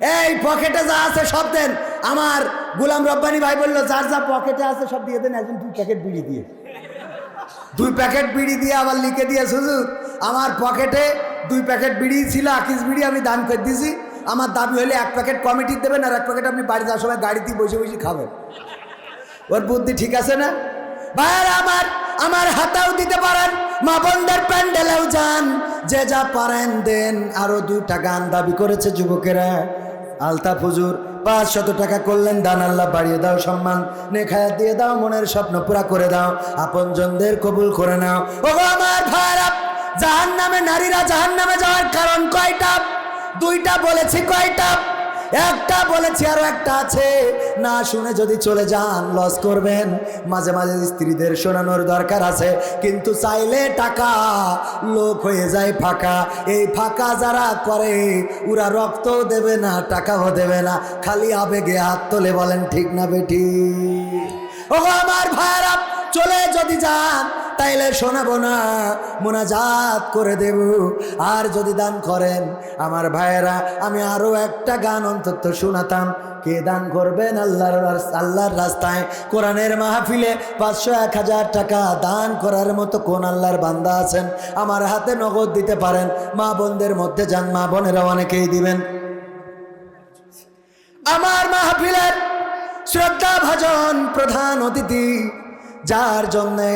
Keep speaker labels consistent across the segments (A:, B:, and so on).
A: এই পকেটে যা আছে সব দেন। আমার গুলাম রব্বানি ভাই বলল, যার যা পকেটে আছে সব দিয়ে দেন, একজন দুই প্যাকেট বিড়ি দিয়ে। দুই প্যাকেট বিড়ি দিয়ে আবার লিখে দিয়ে, হুজুর, আমার পকেটে দুই প্যাকেট বিড়ি ছিল, আকিস বিড়ি আমি দান করে দিয়েছি আমার দাবি হলে এক প্যাকেট কমিটি দেবেন, আর এক প্যাকেট আপনি বাড়ি যাওয়ার সময় গাড়িতে বসে বসে খাবেন। ওর বুদ্ধি ঠিক আছে না? ভাইয়ার আমার আমার হাতাও দিতে পারেন, মা বোনদের প্যান্ডেলেও যান। যে যা পারেন দেন। আরও দুইটা গান দাবি করেছে যুবকেরা। আলতাফ হুজুর পাঁচ শত টাকা করলেন, দান আল্লাহ বাড়িয়ে দাও সম্মান নেখায়া দিয়ে দাও, মনের স্বপ্ন পুরা করে দাও, আপনজনদের কবুল করে নাও। ও আমার ভাইরা জাহান নামে নারীরা জাহান নামে যাওয়ার কারণ কয়টা? দুইটা বলেছি কয়টা? একটা বলেছি আরও একটা আছে। না শুনে যদি চলে যান লস করবেন। মাঝে মাঝে স্ত্রীদের শোনানোর দরকার আছে। কিন্তু চাইলে টাকা লোক হয়ে যায় ফাঁকা। এই ফাঁকা যারা করে, ওরা রক্ত দেবে না, টাকাও দেবে না। খালি আবেগে হাত তোলে বলেন, ঠিক না বেটি? ও আমার ভাইরা চলে যদি যান তাইলে শোনাবো না, মোনাজাত করে দেব। আর যদি দান করেন, আমার ভাইয়েরা, আমি আরও একটা গান অন্তত শোনাতাম। কে দান করবেন আল্লাহর আল্লাহর রাস্তায়? কোরআনের মাহফিলে পাঁচশো এক হাজার টাকা দান করার মতো কোন আল্লাহর বান্দা আছেন? আমার হাতে নগদ দিতে পারেন, মা বোনদের মধ্যে যান, মা বোনেরা অনেকেই দিবেন। আমার মাহফিলের শ্রদ্ধা ভাজন প্রধান অতিথি, যার জন্যে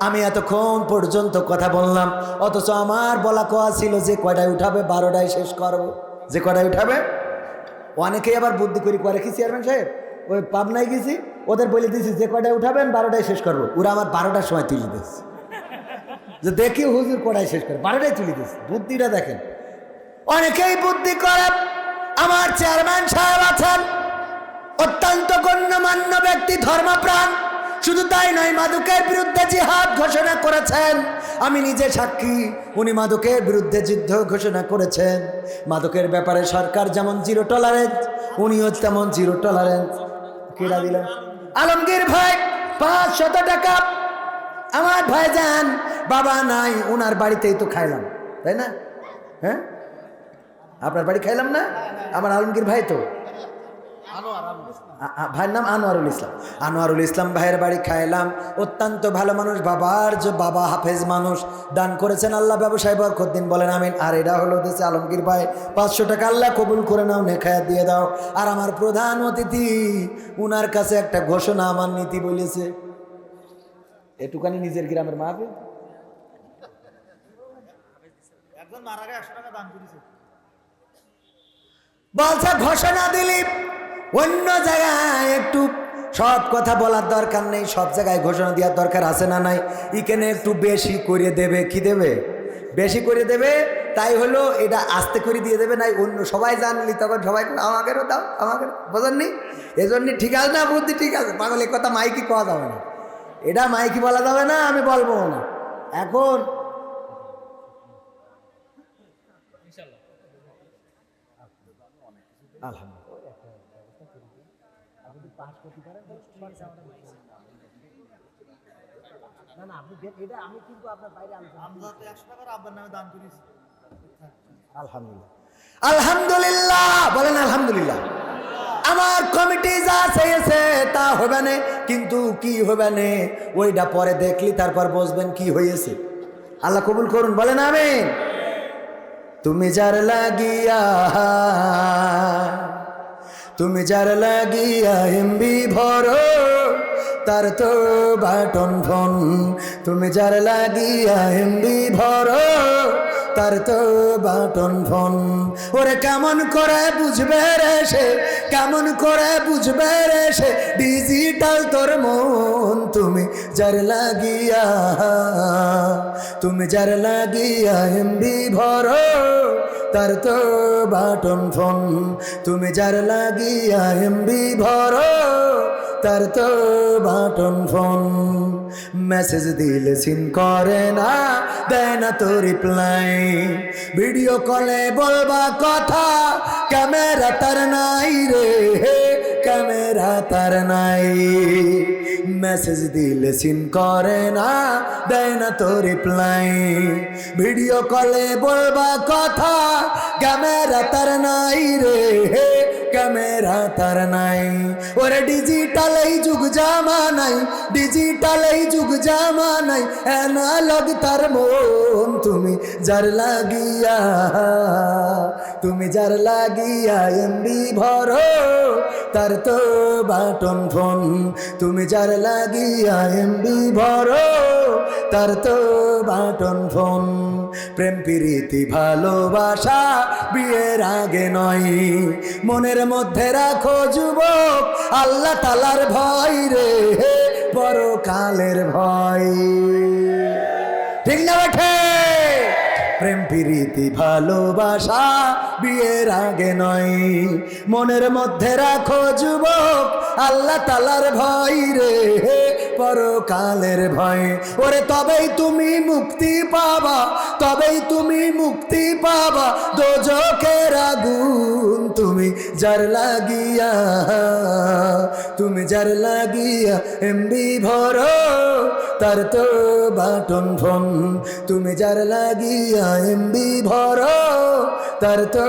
A: আমি এতক্ষণ পর্যন্ত কথা বললাম, অথচ আমার বলা কোয়া ছিল যে কয়টায় উঠাবে, বারোটায় শেষ করব। যে কয়টায় উঠাবে? অনেকেই আবার বুদ্ধি করি করে কি চেয়ারম্যান সাহেব, ওই পাবনায় গেছি, ওদের বলে দিয়েছি যে কয়টায় উঠাবেন, বারোটায় শেষ করব। ওরা আমার বারোটার সময় তুলে দিয়েছে। যে দেখি হুজুর কটায় শেষ করে, বারোটায় তুলে দিয়েছে। বুদ্ধিটা দেখেন। অনেকেই বুদ্ধি করে, আমার চেয়ারম্যান সাহেব আছেন, অত্যন্ত গণ্যমান্য ব্যক্তি, ধর্মপ্রাণ শুধু তাই নয়, মাদকের বিরুদ্ধে জিহাদ ঘোষণা করেছেন। আমি নিজে সাক্ষী, উনি মাদকের বিরুদ্ধে যুদ্ধ ঘোষণা করেছেন। মাদকের ব্যাপারে সরকার যেমন জিরো টলারেন্স উনিও তেমন জিরো টলারেন্স কেরা দিলেন? আলমগীর ভাই, পাঁচ শত টাকা। আমার ভাই যান বাবা নাই ওনার বাড়িতেই তো খাইলাম, তাই না? হ্যাঁ? আপনার বাড়ি খাইলাম না? আমার আলমগীর ভাই তো। ভাইয়ের নাম আনোয়ারুল ইসলাম। আনোয়ারুল ইসলাম ভাইয়ের বাড়ি খাইলাম। অত্যন্ত ভালো মানুষ বাবার যে বাবা হাফেজ মানুষ দান করেছেন আল্লাহ ব্যবসায় বরকদ্দিন বলেন আমিন। আর এটা হলো দেশে আলমগীর ভাই পাঁচশো টাকা আল্লাহ কবুল করে নাও নেখায়া দিয়ে দাও। আর আমার প্রধান অতিথি উনার কাছে একটা ঘোষণা আমার নীতি বলেছে। এটুকানি নিজের গ্রামের মাহফিল
B: করেছে।
A: বলছে ঘোষণা দিলি। অন্য জায়গায় একটু সব কথা বলার দরকার নেই সব জায়গায় ঘোষণা দেওয়ার দরকার আছে না নাই? এখানে একটু বেশি করে দেবে, কি দেবে? বেশি করে দেবে, তাই হলো এটা আস্তে করে দিয়ে দেবে, নাই অন্য সবাই জানলি তখন সবাই আমাকেও দাও আমাকে বোঝেননি? এই জন্যই ঠিক আছে না, বুদ্ধি ঠিক আছে এ কথা মাইকি কওয়া যাবে না। এটা মাইকি বলা যাবে না, আমি বলব না। এখন আলহামদুলিল্লাহ। না না আপনি এটা আমি কিন্তু আপনার বাইরে আলোচনা
B: আমরা তো একশো টাকার আব্বার নামে দান করেছি।
A: আলহামদুলিল্লাহ। আলহামদুলিল্লাহ বলেন আলহামদুলিল্লাহ। আমার কমিটি যা চেয়েছে তা হবে না কিন্তু কি হবে না ওইটা পরে দেখলি তারপর বুঝবেন কি হয়েছে। আল্লাহ কবুল করুন বলেন আমি তুমি যার লাগিয়া তুমি যার লাগিয়া এমবি ভরো, তার তো বাটন ফোন। তুমি যার লাগিয়া এমবি ভরো, তার তো বাটন ফোন। ওরে কেমন করে বুঝবে রে সে, কেমন করে বুঝবে রে সে, ডিজিটাল তোর মন তুমি যার লাগিয়া। তুমি যার লাগিয়া এমবি ভরো তার তো বাটন ফোন। তুমি যার লাগিয়া এমবি ভর, তার তো বাটন ফোন। মেসেজ দিলে সিন করে না, দেয় না তো রিপ্লাই। ভিডিও কলে বলবা কথা, ক্যামেরা তার নাই রে। ক্যামেরা তার নাই মেসেজ দিলে সিন করে না দেয় না তো রিপ্লাই ভিডিও কলে বলবা কথা ক্যামেরা তার নাই রে ক্যামেরা তার নাই। ওরে ডিজিটাল এই যুগ জামানাই ডিজিটাল এই যুগ জামানাই অ্যানালগ তার মন তুমি যার লাগিয়া, তুমি যার লাগিয়া এমবি ভরো, তার তো বাটন ফোন, তুমি যার লাগিয়া এমবি ভরো, তার তো বাটন ফোন। প্রেম, প্রীতি, ভালোবাসা বিয়ের আগে নয়। মনের মধ্যে রাখো যুবক, আল্লাহ তালার ভয় রে পরকালের ভয়। ঠিক না বেঠে প্রেম, প্রীতি, ভালোবাসা বিয়ের আগে নয়। মনের মধ্যে রাখো যুবক, আল্লাহ তালার ভয় রে পরকালের ভয়। ওরে, তবেই তুমি মুক্তি পাবা, তবেই তুমি মুক্তি পাবা। দোজকের আগুন তুমি যার লাগিয়া, তুমি যার লাগিয়া এমবি ভরো, তার তো বাটন ফোন। তুমি যার লাগিয়া এমবি ভরো, তার তো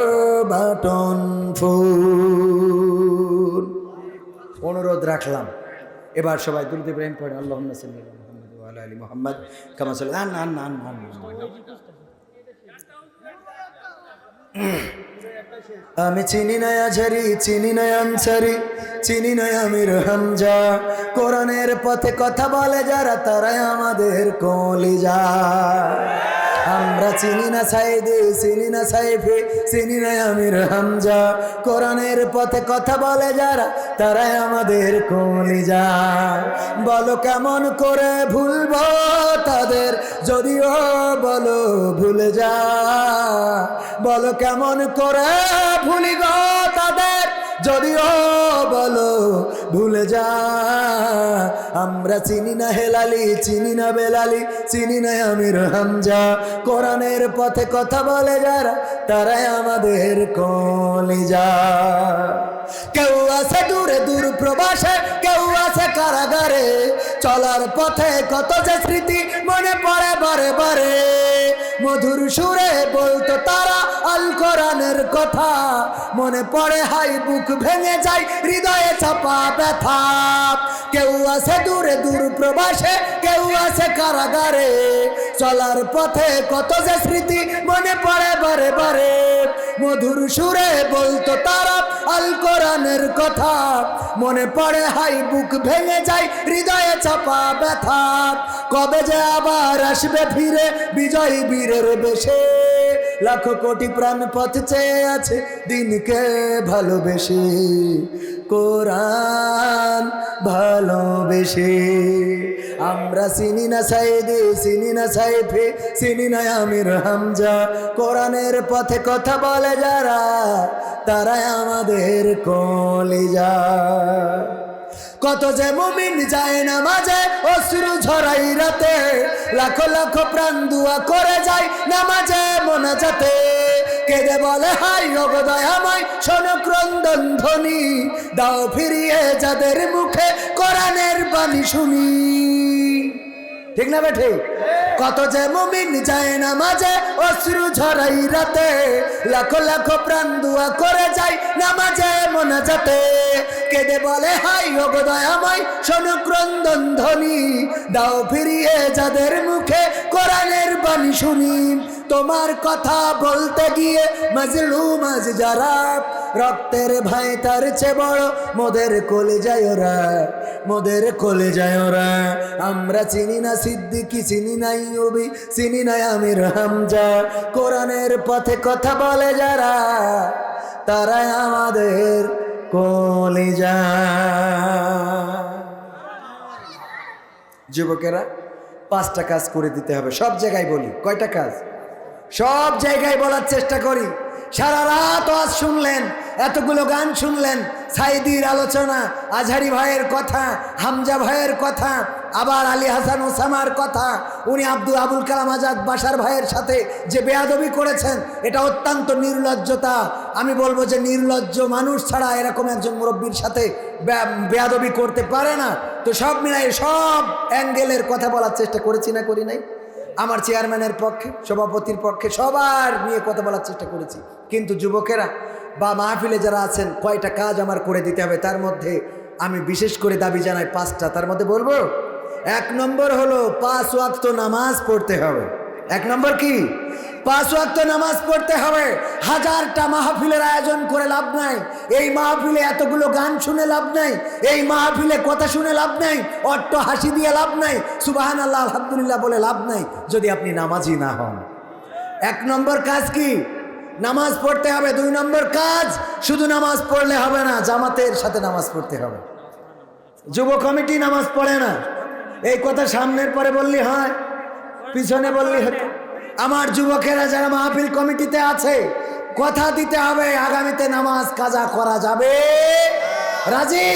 A: বাটন ফোন। অনুরোধ রাখলাম। এবার সবাই দুরুদ ইব্রাহিম পড়ে আল্লাহ আলী মোহাম্মদ কামা সাল না না না না আমি চিনি না আঝারি চিনি না আনসারি, চিনি না আমির হামজা। কোরআনের পথে কথা বলে যারা, তারাই আমাদের কলিজা। আমরা চিনি না সাইদে, চিনি না সাইফে, চিনি না আমির হামজা। কোরআনের পথে কথা বলে যারা, তারাই আমাদের কলিজা। বলো কেমন করে ভুলবো তাদের, যদিও বলো ভুলে যা। বলো কেমন করে ভুলি গো তাদের যদিও বলো, ভুলে যা। আমরা চিনি না হেলালি, চিনি না বেলালি, চিনি না আমির হামজা। কোরআনের পথে কথা বলে যারা, তারাই আমাদের কলিজা। কেউ আছে দূরে দূর প্রবাসে, কেউ আছে কারাগারে। চলার পথে কত যে স্মৃতি মনে পড়ে বারে বারে। মধুর সুরে বলতো তারা আল কোরআনের কথা মনে পড়ে, হাই বুক ভেঙে যায়, হৃদয়ে চাপা ব্যথা। কেউ আছে দূরে, দূর প্রবাসে, কেউ আছে কারাগারে। চলার পথে কত যে স্মৃতি মনে পড়ে বারে বারে। মধুর সুরে বলতো তারা আল কোরআনের কথা, মনে পড়ে, হাই বুক ভেঙে যায়, হৃদয়ে চাপা ব্যথা। কবে যে আবার আসবে ফিরে, বিজয় বীরের বেশে। লাখো কোটি প্রাণ পথ চেয়ে আছে দিনকে ভালোবেসে। কোরআন ভালোবেসে। আমরা চিনি না সাইদে, চিনি না সাইফে, চিনি না আমির হামজা। কোরআনের পথে কথা বলে যারা, তারাই আমাদের কলিজা। কত যে মুমিন যায় না মাঝে অশ্রু ঝরাই রাতে, লাখ লাখ প্রাণ দুয়া করে যায় নামাজে যাতে কেঁদে বলে, হাই অবদয় আমায় শোনো ক্রন্দন ধ্বনি, দাও ফিরিয়ে যাদের মুখে কোরআনের বাণী শুনি। ঠিক না বেঠে কত যে মুমিন যায় না মাঝে অশ্রু ঝরাই রাতে, লাখো লাখো প্রাণ দুয়া করে যায় নামাজে যাতে কেঁদে বলে হাই আমায় শোনো ক্রন্দন ধ্বনি, দাও ফিরিয়ে যাদের মুখে কোরআনের বাণী শুনি। তোমার কথা বলতে গিয়ে মজলু মাঝ যারা রক্তের ভাই তার চেয়ে বড়। মোদের কোলে যায় ওরা, মোদের কোলে যায় ওরা। আমরা চিনি না সিদ্দিকি, চিনি নাই অবি চিনি নাই আমির হামজা। কোরআনের পথে কথা বলে যারা, তারাই আমাদের কোলে যুবকেরা, পাঁচটা কাজ করে দিতে হবে। সব জায়গায় বলি, কয়টা কাজ? সব জায়গায় বলার চেষ্টা করি। সারা রাত আজ শুনলেন, এতগুলো গান শুনলেন, সাইদির আলোচনা, আজহারি ভাইয়ের কথা, হামজা ভাইয়ের কথা, আবার আলী হাসান ওসামার কথা, উনি আব্দুল আবুল কালাম আজাদ বাসার ভাইয়ের সাথে যে বেয়াদবি করেছেন, এটা অত্যন্ত নির্লজ্জতা। আমি বলব যে নির্লজ্জ মানুষ ছাড়া এরকম একজন মুরব্বীর সাথে বেয়াদবি করতে পারে না। তো সব মিলাই সব অ্যাঙ্গেলের কথা বলার চেষ্টা করেছি না, করি নাই? আমার চেয়ারম্যানের পক্ষে, সভাপতির পক্ষে সবার নিয়ে কথা বলার চেষ্টা করেছি। কিন্তু যুবকেরা বা মাহফিলে যারা আছেন, কয়টা কাজ আমার করে দিতে হবে, তার মধ্যে আমি বিশেষ করে দাবি জানাই পাঁচটা। তার মধ্যে বলব, এক নম্বর হলো পাঁচ ওয়াক্ত নামাজ পড়তে হবে। এক নম্বর কি? পাঁচ নামাজ পড়তে হবে। হাজারটা মাহফিলের আয়োজন করে লাভ নাই। এই মাহফিলে এতগুলো গান শুনে লাভ নাই। এই মাহফিলে কথা শুনে লাভ নাই। অট্ট হাসি দিয়ে লাভ নাই। সুবাহান আল্লাহ আলহামদুলিল্লাহ বলে লাভ নাই, যদি আপনি নামাজি না হন। এক নম্বর কাজ কি? নামাজ পড়তে হবে। দুই নম্বর কাজ, শুধু নামাজ পড়লে হবে না, জামাতের সাথে নামাজ পড়তে হবে। যুব কমিটি নামাজ পড়ে না। এই কথা সামনের পরে বললি হয়, পিছনে বললি হতো আমার যুবকেরা যারা মাহফিল কমিটিতে আছে, কথা দিতে হবে, আগামীতে নামাজ কাজা করা যাবে। রাজি?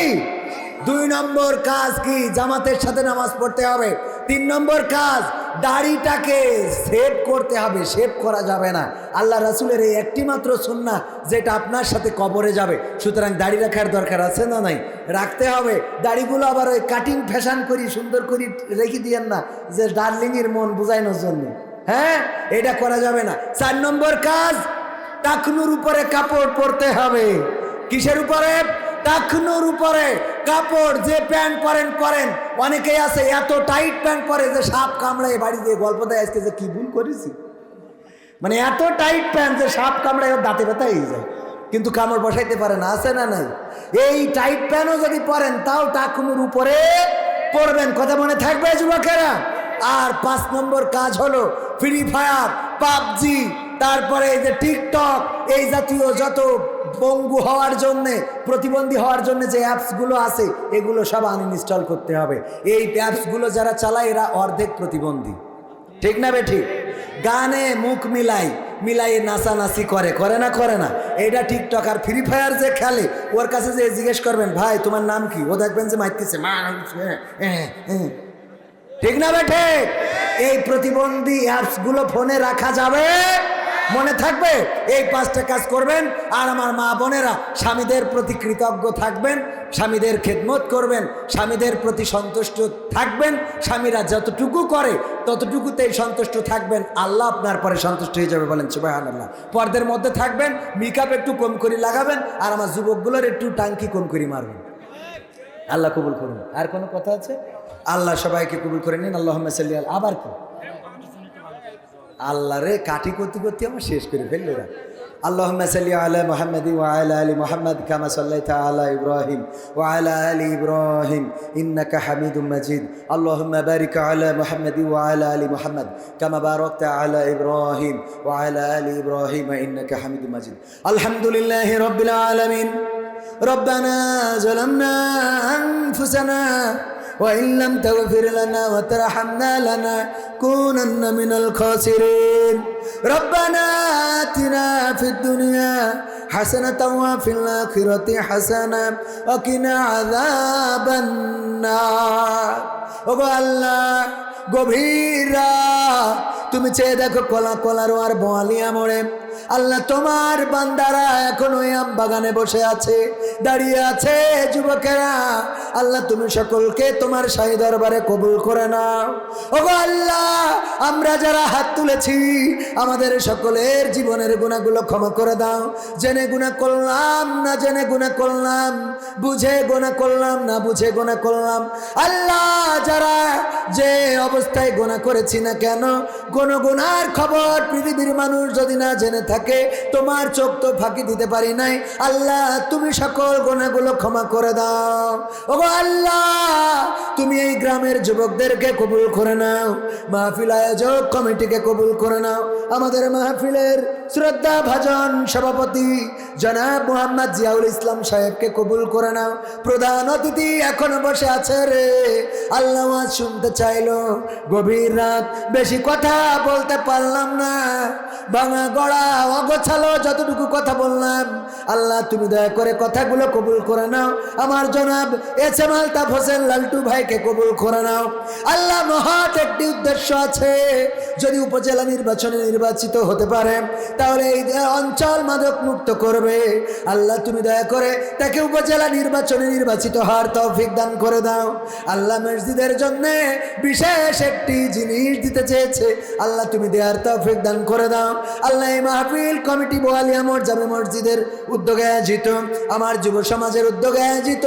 A: দুই নম্বর কাজ কি? জামাতের সাথে নামাজ পড়তে হবে। তিন নম্বর কাজ, দাড়িটাকে সেভ করতে হবে সেভ করা যাবে না। আল্লাহ রাসুলের এই একটি মাত্র সুন্না যেটা আপনার সাথে কবরে যাবে। সুতরাং দাড়ি রাখার দরকার আছে না নাই? রাখতে হবে। দাড়িগুলো আবার ওই কাটিং ফ্যাশন করি, সুন্দর করি রেখে দিয়েন না, যে ডার্লিংয়ের মন বুঝাইনোর জন্য। হ্যাঁ এটা করা যাবে না। চার নম্বর কাজ, টাকনুর উপরে কাপড় পরতে হবে। কিসের উপরে? টাকনুর উপরে। কাপড় যে প্যান্ট পরেন পরেন। অনেকেই আছে, এত টাইট প্যান্ট পরে যে সাপ কামড়ায় বাড়ি দিয়ে গল্প দেয়, আজকে যে কি ভুল করেছি? মানে এত টাইট প্যান্ট যে সাপ কামড়ায় ওর দাঁতে ব্যথা হয়ে যায়। কিন্তু কামড় বসাইতে পারে না, আছে না নাই? এই টাইট প্যান্টও যদি পরেন, তাও টাকুনুর উপরে পড়বেন কথা মনে থাকবে, যুবকেরা? আর পাঁচ নম্বর কাজ হলো ফ্রি ফায়ার পাবজি তারপরে এই যে টিকটক এই জাতীয় যত পঙ্গু হওয়ার জন্যে প্রতিবন্ধী হওয়ার জন্য যে অ্যাপসগুলো আছে এগুলো সব আনইনস্টল করতে হবে। এই অ্যাপসগুলো যারা চালায় এরা অর্ধেক প্রতিবন্ধী। ঠিক না বে ঠিক গানে মুখ মিলাই মিলাই নাচানাচি করে করে না করে না। এটা টিকটক আর ফ্রি ফায়ার যে খেলে ওর কাছে যে জিজ্ঞেস করবেন ভাই তোমার নাম কি? ও দেখবেন যে মাইতেছে মা হ্যাঁ, হ্যাঁ, হ্যাঁ। ঠিক না বেঠে এই প্রতিবন্ধী অ্যাপসগুলো ফোনে রাখা যাবে? মনে থাকবে? এই পাঁচটা কাজ করবেন, আর আমার মা বোনেরা স্বামীদের প্রতি কৃতজ্ঞ থাকবেন, স্বামীদের খেদমত করবেন, স্বামীদের প্রতি সন্তুষ্ট থাকবেন, স্বামীরা যতটুকু করে ততটুকুতেই সন্তুষ্ট থাকবেন। আল্লাহ আপনার পরে সন্তুষ্ট হয়ে যাবে বলেন সুবাহান আল্লাহ পর্দের মধ্যে থাকবেন মেকআপ একটু কম করে লাগাবেন, আর আমার যুবকগুলোর একটু টাঙ্কি কম করে মারবেন। আল্লাহ কবুল করুন আর কোনো কথা আছে আল্লাহ সবাইকে কবুল করে নিন আল্লাহ সাল্লি আল- আবার কি আল্লাহ রে কাটি করতে করতে আমার শেষ করে ফেললো না اللهم صل على محمد وعلى ال محمد كما صليت على ابراهيم وعلى ال ابراهيم انك حميد مجيد اللهم بارك على محمد وعلى ال محمد كما باركت على ابراهيم وعلى ال ابراهيم انك حميد مجيد الحمد لله رب العالمين ربنا ظلمنا انفسنا وإن لم تغفر لنا وترحمنا لنكونن من الخاسرين ربنا آتنا في الدنيا حسنة وفي الآخرة حسنة وقنا عذاب النار ওগো আল্লাহ গভীর রাত, তুমি চেয়ে দেখো কলা কলারো আর বোয়ালিয়া মোড়ে আল্লাহ তোমার বান্দারা এখন ওই আম বাগানে বসে আছে, দাঁড়িয়ে আছে যুবকেরা। আল্লাহ তুমি সকলকে তোমার শাহী দরবারে কবুল করে নাও। ওগো আল্লাহ, আমরা যারা হাত তুলেছি, আমাদের সকলের জীবনের গুণাগুলো ক্ষমা করে দাও। জেনে গুণা করলাম, না জেনে গুণা করলাম, বুঝে গোনা করলাম, না বুঝে গোনা করলাম। আল্লাহ, যারা যে অবস্থায় গোনা করেছি না কেন কোন গুনার খবর পৃথিবীর মানুষ যদি না জেনে থাকে, তোমার চোখ তো ফাঁকি দিতে পারি নাই। আল্লাহ, তুমি সকল গোনাগুলো ক্ষমা করে দাও। ও আল্লাহ, তুমি এই গ্রামের যুবকদেরকে কবুল করে নাও। মাহফিল আয়োজক কমিটিকে কবুল করে নাও। আমাদের মাহফিলের শ্রদ্ধা ভাজন সভাপতি জনাব মোহাম্মদ জিয়াউল ইসলাম সাহেবকে কবুল করে নাও। প্রধান অতিথি এখনও বসে আছে রে। আল্লাহ শুনতে চাইলো। গভীর রাত, বেশি কথা বলতে পারলাম না। ভাঙা গড়া অগোছালো, যতটুকু কথা বললাম, আল্লাহ তুমি দয়া করে কথাগুলো কবুল করে নাও। আমার জনাব এস এম আলতাফ হোসেন লালটু ভাইকে কবুল করে নাও। আল্লাহ মহৎ একটি উদ্দেশ্য আছে, যদি উপজেলা নির্বাচনে নির্বাচিত হতে পারে, তাহলে এই অঞ্চল মাদক মুক্ত করবে। আল্লাহ তুমি দয়া করে তাকে উপজেলা নির্বাচনে নির্বাচিত হওয়ার তৌফিক দান করে দাও। আল্লাহ মসজিদের জন্য বিশেষ একটি জিনিস দিতে চেয়েছে, আল্লাহ তুমি দেওয়ার তৌফিক দান করে দাও। আল্লাহ এই মাহফিল কমিটি বোয়ালিয়া মোড় জামে মসজিদের উদ্যোগে আয়োজিত, আমার যুব সমাজের উদ্যোগে আয়োজিত।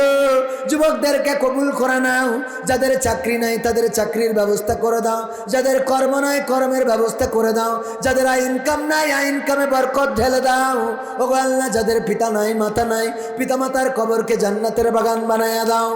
A: যুবকদেরকে কবুল করে নাও, যাদের চাকরি নাই তাদের চাকরির ব্যবস্থা করে দাও, যাদের কর্ম নাই কর্মের ব্যবস্থা করে দাও, যাদের ইনকাম নাই ইনকামে বরকত ঢেলে দাও। ও আল্লাহ, যাদের পিতা নাই, মাতা নাই পিতা মাতার কবরকে জান্নাতের বাগান বানায়া দাও।